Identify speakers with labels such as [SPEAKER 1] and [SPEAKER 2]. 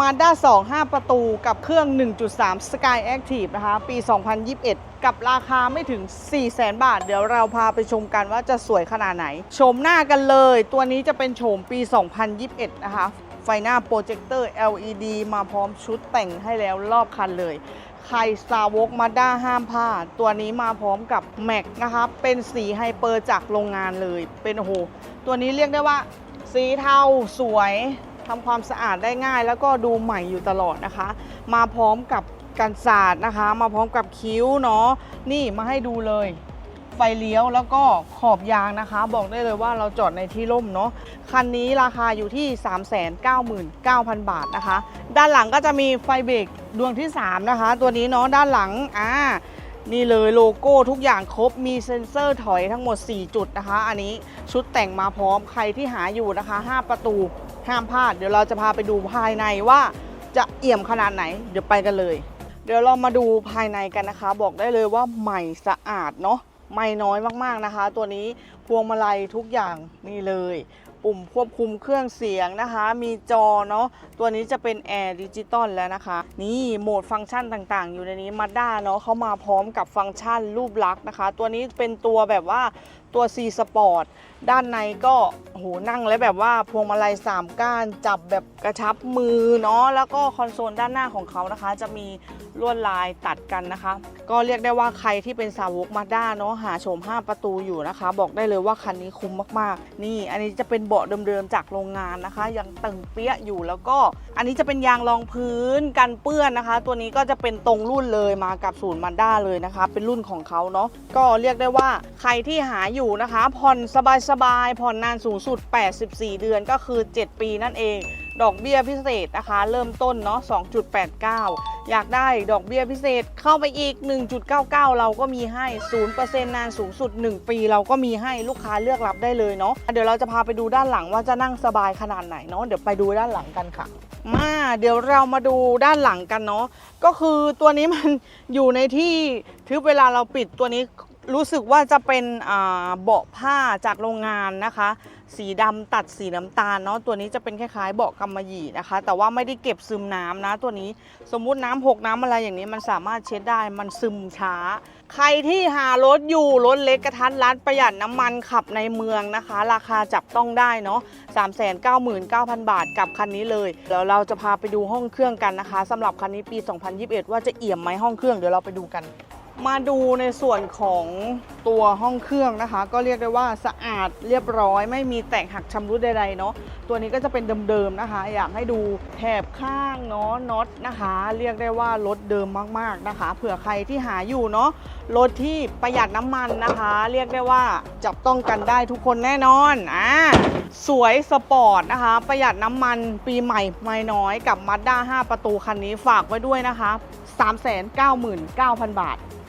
[SPEAKER 1] Mazda 2 5 ประตูกับเครื่อง 1.3 Sky Active นะคะ ปี 2021 กับราคาไม่ถึง 400,000 บาท เดี๋ยวเราพาไปชมกันว่าจะสวยขนาดไหน ชมหน้ากันเลย ตัวนี้จะเป็นโฉมปี 2021 นะคะ ไฟหน้าโปรเจคเตอร์ LED มาพร้อมชุดแต่งให้แล้วรอบคันเลย ใครสาวกมาด้าห้ามพลาด ตัวนี้มาพร้อมกับแม็กนะคะ เป็นสีไฮเปอร์จากโรงงานเลย เป็นโอ้โห ตัวนี้เรียกได้ว่าสีเทาสวย ทำความสะอาดได้ง่าย แล้วก็ดูใหม่อยู่ตลอดนะคะ มาพร้อมกับกันศาสตร์นะคะ มาพร้อมกับคิ้วเนาะนี่มาให้ดูเลย ไฟเลี้ยวแล้วก็ขอบยางนะคะ บอกได้เลยว่าเราจอดในที่ร่มเนาะคันนี้ราคาอยู่ที่ 399,000 บาทนะคะ ด้านหลังก็จะมีไฟเบรกดวงที่ 3 นะคะ ตัวนี้เนาะด้านหลังอ่า นี่เลยโลโก้ทุกอย่างครบมีเซ็นเซอร์ถอยทั้งหมด 4 จุดนะคะ อันนี้ชุดแต่งมาพร้อมใครที่หาอยู่นะคะ 5 ประตูห้ามพลาด เดี๋ยวเราจะพาไปดูภายในว่าจะเอี่ยมขนาดไหน เดี๋ยวไปกันเลย เดี๋ยวเรามาดูภายในกันนะคะ บอกได้เลยว่าใหม่สะอาดเนาะไม่น้อยมากๆนะคะ ตัวนี้พวงมาลัยทุกอย่างนี่เลย ปุ่มควบคุมเครื่องเสียงนะคะ มีจอเนาะ ตัวนี้จะเป็นแอร์ดิจิตอลแล้วนะคะ นี่โหมดฟังก์ชันต่างๆ อยู่ในนี้มาด้าเนาะเขามาพร้อมกับฟังก์ชันรูปลักษณ์นะคะ ตัวนี้เป็นตัวแบบว่า ตัว C Sport ด้านในก็โอ้โหนั่งแล้วแบบว่าพวงมาลัย 3 ก้านจับแบบกระชับมือเนาะแล้วก็คอนโซลด้านหน้าของเขานะคะ จะมีลวดลายตัดกันนะคะ ก็เรียกได้ว่าใครที่เป็นสาวกมาด้าเนาะหาโฉม 5 ประตูอยู่นะคะ บอกได้เลยว่าคันนี้คุ้มมากๆ นี่ อันนี้จะเป็นเบาะเดิมๆจากโรงงานนะคะ ยังตึงเปี้ยอยู่แล้วก็ อันนี้จะเป็นยางรองพื้นกันเปื้อนนะคะ ตัวนี้ก็จะเป็นตรงรุ่นเลยมากับศูนย์มาด้าเลยนะคะ เป็นรุ่นของเขาเนาะก็เรียกได้ว่าใครที่หาอยู่นะคะผ่อนสบายๆผ่อนนานสูงสุด 84 เดือนก็คือ 7 ปีนั่นเอง ดอกเบี้ยพิเศษนะคะ เริ่มต้นเนาะ 2.89 อยากได้ดอกเบี้ยพิเศษเข้าไปอีก 1.99 เราก็มีให้ 0%นานสูงสุด 1 ปีเราก็มีให้ลูกค้าเลือกรับได้เลยเนาะเดี๋ยวเราจะพาไปดูด้านหลังว่าจะนั่งสบายขนาดไหนเนาะเดี๋ยวไปดูด้านหลังกันค่ะมาเดี๋ยวเรามาดูด้านหลังกันเนาะก็คือตัวนี้มันอยู่ในที่ทึบเวลาเราปิดตัวนี้ รู้สึกว่าจะเป็นเบาะผ้าจากโรงงานนะคะ สีดำตัดสีน้ำตาลเนาะตัวนี้จะเป็นคล้ายๆเบาะกำมะหยี่นะคะ แต่ว่าไม่ได้เก็บซึมน้ำนะ ตัวนี้สมมุติน้ำหกน้ำอะไรอย่างนี้มันสามารถเช็ดได้มันซึมช้า ใครที่หารถอยู่รถเล็กกระทัดรัดประหยัดน้ำมันขับในเมืองนะคะ ราคาจับต้องได้เนาะ399,000 บาทกับคันนี้เลยเดี๋ยวเราจะพาไปดูห้องเครื่องกันนะคะสำหรับคันนี้ปี 2021 ว่าจะเอี่ยมไหมห้องเครื่องเดี๋ยวเราไปดูกัน มาดูในส่วนของตัวห้องเครื่องนะคะ ก็เรียกได้ว่าสะอาดเรียบร้อยไม่มีแตกหักชำรุดใดๆเนาะตัวนี้ก็จะเป็นเดิมๆนะคะ อยากให้ดูแถบข้างเนาะน็อตนะคะ เรียกได้ว่ารถเดิมมากๆนะคะ เผื่อใครที่หาอยู่เนาะรถที่ประหยัดน้ำมันนะคะ เรียกได้ว่าจับต้องกันได้ทุกคนแน่นอนอ่าสวยสปอร์ตนะคะ ประหยัดน้ำมันปีใหม่ไม่น้อยกับ Mazda 5 ประตูคันนี้ฝากไว้ด้วยนะคะ 399,000 บาท